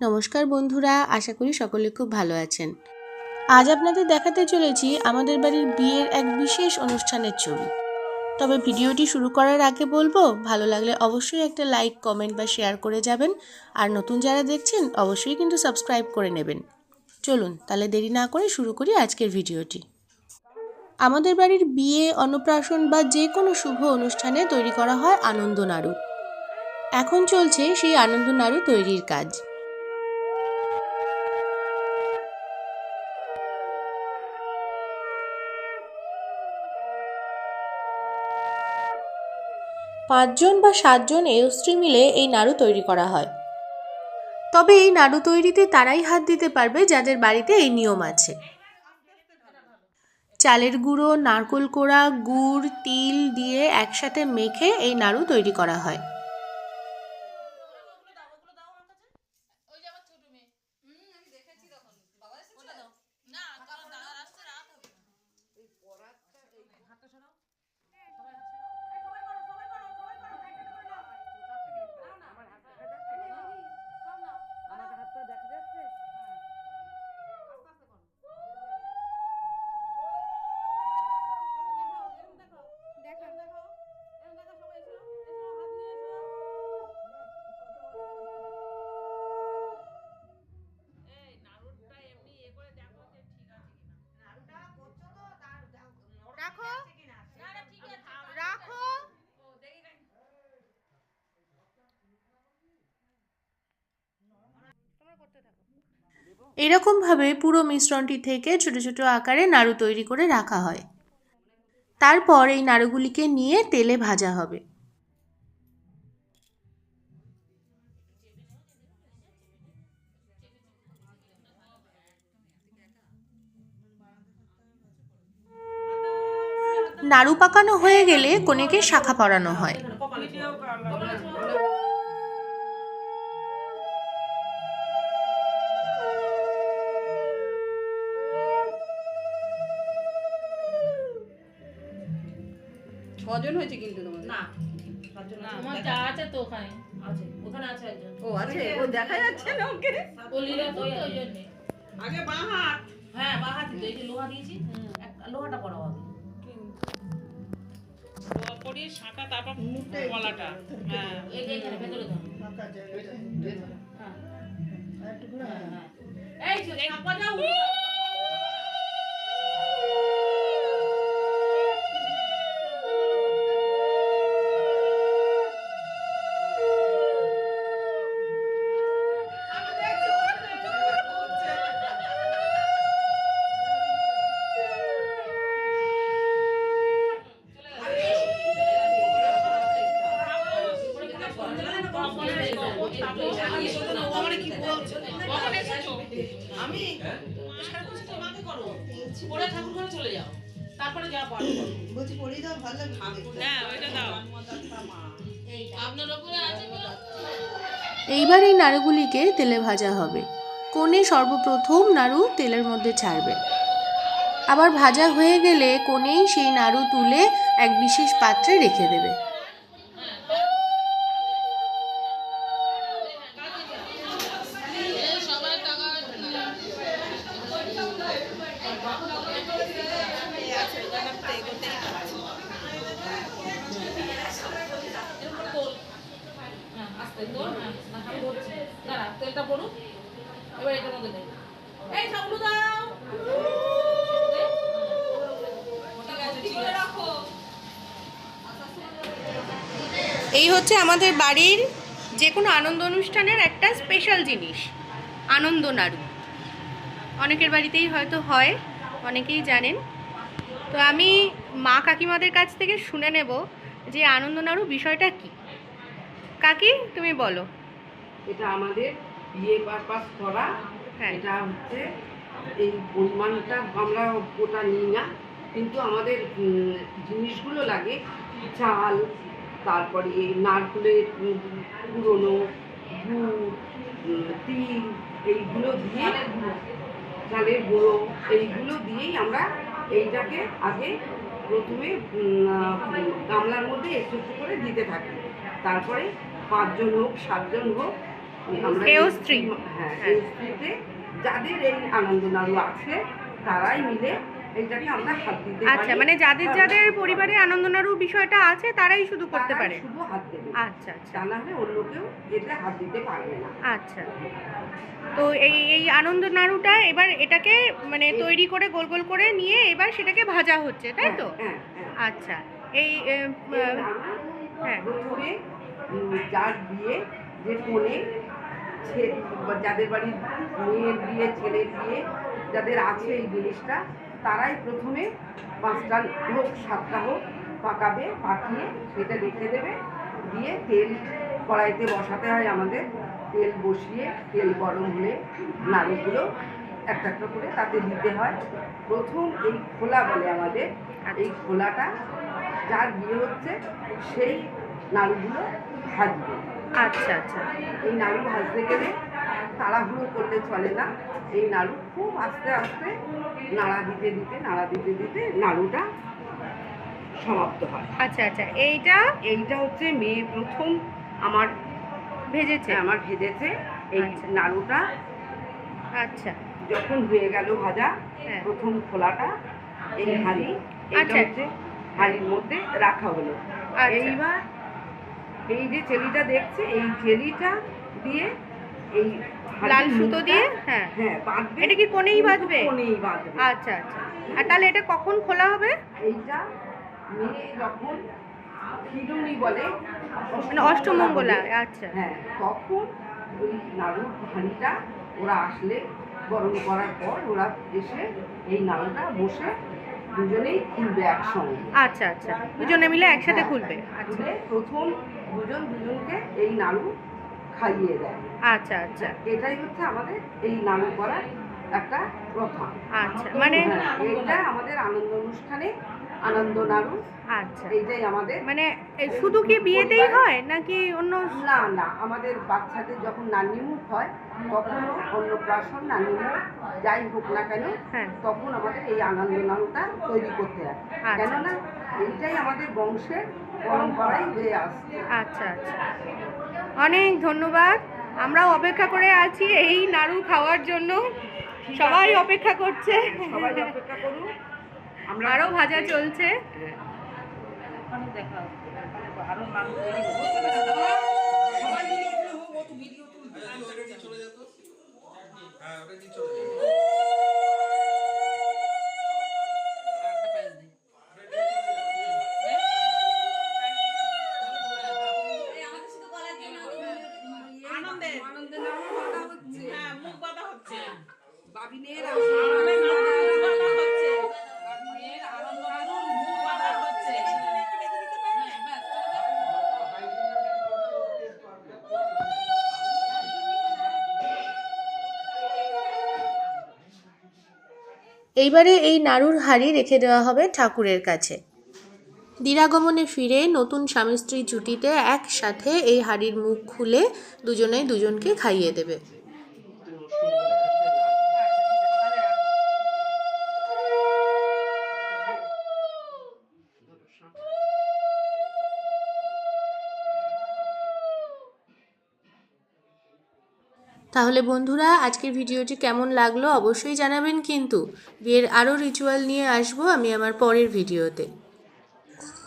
নমস্কার বন্ধুরা, আশা করি সকলে খুব ভালো আছেন। আজ আপনাদের দেখাতে চলেছি আমাদের বাড়ির বিয়ের এক বিশেষ অনুষ্ঠানের ছবি। তবে ভিডিওটি শুরু করার আগে বলব, ভালো লাগলে অবশ্যই একটা লাইক, কমেন্ট বা শেয়ার করে যাবেন। আর নতুন যারা দেখছেন, অবশ্যই কিন্তু সাবস্ক্রাইব করে নেবেন। চলুন, তাহলে দেরি না করে শুরু করি আজকের ভিডিওটি। আমাদের বাড়ির বিয়ে, অন্নপ্রাশন বা যে কোনো শুভ অনুষ্ঠানে তৈরি করা হয় আনন্দ নাড়ু এখন চলছে সেই আনন্দ নাড়ু তৈরির কাজ। পাঁচজন বা সাতজন এয়স্ত্রী মিলে এই নাড়ু তৈরি করা হয়। তবে এই নাড়ু তৈরিতে তারাই হাত দিতে পারবে যাদের বাড়িতে এই নিয়ম আছে। চালের গুঁড়ো, নারকোল কোড়া, গুড়, তিল দিয়ে একসাথে মেখে এই নাড়ু তৈরি করা হয়। এরকমভাবে পুরো মিশ্রণটি থেকে ছোট ছোট আকারে নাড়ু তৈরি করে রাখা হয়। তারপর এই নাড়ুগুলিকে নিয়ে তেলে ভাজা হবে। নাড়ু পাকানো হয়ে গেলে কনেকে শাখা পরানো হয়। ছজন হয়েছে কিন্তু তোমাদের না ছজন না আছে। আমার যা আছে তো ওখানে আছে ওখানে আছে একজন ও আছে ও দেখা যাচ্ছে না ওকে ও লীলাপুর তো ওই জন্যে আগে বাঁ হাত হ্যাঁ বা হাতি তো এই যে লোহা দিয়েছি লোহাটা পড়াও আগে তারপর গলাটা হ্যাঁ এই ভেতরে দাও হ্যাঁ হ্যাঁ, হ্যাঁ। এই যে যাও পরে ঠাকুর ঘরে চলে যাও। তারপরে যা পারো বলছি পড়ি দাও ভালো লাগবে হ্যাঁ ওইটা দাও। আপনার উপরে আছে এইবার এই নাড়ুগুলিকে তেলে ভাজা হবে। কোণে সর্বপ্রথম নাড়ু তেলের মধ্যে ছাড়বে। আবার ভাজা হয়ে গেলে কোণেই সেই নাড়ু তুলে এক বিশেষ পাত্রে রেখে দেবে। হ্যাঁ। এই। এই হচ্ছে আমাদের বাড়ির যে কোনো আনন্দ অনুষ্ঠানের একটা স্পেশাল জিনিস, আনন্দ নাড়ু। অনেকের বাড়িতেই হয়তো হয়, অনেকেই জানেন। তো আমি মা কাকিমাদের কাছ থেকে শুনে নেব যে আনন্দ নাড়ু বিষয়টা কি। কাকি তুমি বলো। এটা আমাদের বিয়ে পারপাস করা। হ্যাঁ। এটা হচ্ছে এই পরিমাণটা আমরা ওটা নিই না। কিন্তু আমাদের জিনিসগুলো লাগে। চাল তারপরে নারকুলের পুরনো গুড় তিল এইগুলো দিয়ে চালের গুঁড়ো এইগুলো দিয়েই আমরা এইটাকে আগে প্রথমে গামলার মধ্যে একটু একটু করে দিতে থাকি। তারপরে পাঁচজন হোক সাতজন হোক আমরা হ্যাঁ হ্যাঁ। যাদের এই আনন্দ নাড়ু আছে তারাই মিলে এইটাকে আমরা হাত দিতে আচ্ছা মানে যাদের যাদের পরিবারে আনন্দনাড়ু বিষয়টা আছে তারাই শুধু করতে পারে? শুধু হাত দেবে। আচ্ছা আচ্ছা। তা না হলে অন্য কেউ এতে হাত দিতে পারবে না। আচ্ছা। তো এই এই আনন্দ নাড়ুটা এবার এটাকে মানে তৈরি করে গোল গোল করে নিয়ে এবার সেটাকে ভাজা হচ্ছে তাই তো? হ্যাঁ হ্যাঁ। আচ্ছা। এই হ্যাঁ। প্রথমে যার বিয়ে যে কোণে যাদের বাড়ির মেয়ের বিয়ে ছেলের বিয়ে যাদের আছে এই জিনিসটা তারাই প্রথমে পাঁচটা হোক সাতটা হোক পাকাবে পাকিয়ে সেটা রেখে দেবে। দিয়ে তেল কড়াইতে বসাতে হয় আমাদের। তেল বসিয়ে তেল গরম হলে নাড়ুগুলো একটা একটা করে তাতে দিতে হয়। প্রথম এই খোলা বলে আমাদের এই খোলাটা যার বিয়ে হচ্ছে সেই নাড়ুগুলো ভাজবে আচ্ছা আচ্ছা। এই নাড়ু ভাজতে গেলে তাড়াহুড়ো করলে চলে না। এই নাড়ু খুব আস্তে আস্তে নাড়া দিতে দিতে নাড়া দিতে দিতে নাড়ুটা সমাপ্ত হয়। আচ্ছা আচ্ছা। এইটা? এইটা হচ্ছে মেয়ে প্রথম আমার ভেজেছে? আমার ভেজেছে। এই আচ্ছা। নাড়ুটা আচ্ছা। যখন হয়ে গেল ভাজা হ্যাঁ। প্রথম খোলাটা এই হাঁড়ি আচ্ছা। হাঁড়ির মধ্যে রাখা হলো আচ্ছা। এইবার এই যে চেলিটা দেখছে এই চেলিটা দিয়ে এই লাল সুতো দিয়ে? হ্যাঁ। হ্যাঁ বাঁধবে এটা কি কোণেই কিন্তু বাঁধবে? কোণেই বাঁধবে আচ্ছা আচ্ছা আর তাহলে এটা কখন খোলা হবে এইটা মেয়ে যখন খিরুনি বলে মানে অষ্টমঙ্গলা আচ্ছা হ্যাঁ তখন ওই নাড়ুর হাঁড়িটা ওরা আসলে গরম করার পর ওরা এসে এই নাড়ুটা বসে দুজনেই খুলবে একসঙ্গে। আচ্ছা আচ্ছা। দুজনে মিলে একসাথে হ্যাঁ, খুলবে? আচ্ছা। খুলে প্রথম দুজন দুজনকে এই নাড়ু খাইয়ে দেয়। আচ্ছা আচ্ছা। এটাই হচ্ছে আমাদের এই নাড়ু করার একটা প্রথা। আচ্ছা মানে এটা আমাদের আনন্দ অনুষ্ঠানে আনন্দ নাড়ু। আচ্ছা। এইটাই আমাদের মানে শুধু কি বিয়েতেই হয় নাকি অন্য না না আমাদের বাচ্চাদের যখন নান্নিমুখ হয় তখনও অন্নপ্রাশন নান্নিমুখ যাই হোক না কেন হ্যাঁ। তখন আমাদের এই আনন্দ নাড়ুটা তৈরি করতে হয়। আচ্ছা। কেননা এইটাই আমাদের বংশের পরম্পরাই হয়ে আসছে। আচ্ছা আচ্ছা। অনেক ধন্যবাদ। আমরাও অপেক্ষা করে আছি এই নাড়ু খাওয়ার জন্য। সবাই অপেক্ষা করছে। সবাই অপেক্ষা করুন। আমরা আরও ভাজা চলছে। হ্যাঁ। আরও। আনন্দে আনন্দে হ্যাঁ মুখ বাঁধা হচ্ছে। বাবিনের এইবারে এই নাড়ুর হাড়ি রেখে দেওয়া হবে ঠাকুরের কাছে। দিরাগমনে ফিরে নতুন স্বামী স্ত্রী জুটিতে একসাথে এই হাড়ির মুখ খুলে দুজনেই দুজনকে খাইয়ে দেবে। তাহলে বন্ধুরা, আজকের ভিডিওটি কেমন লাগল অবশ্যই জানাবেন কিন্তু। বিয়ের আরও রিচুয়াল নিয়ে আসব আমি আমার পরের ভিডিওতে।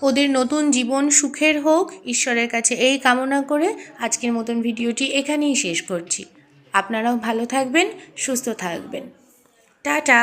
ওদের নতুন জীবন সুখের হোক, ঈশ্বরের কাছে এই কামনা করে আজকের মতন ভিডিওটি এখানেই শেষ করছি। আপনারাও ভালো থাকবেন, সুস্থ থাকবেন। টাটা!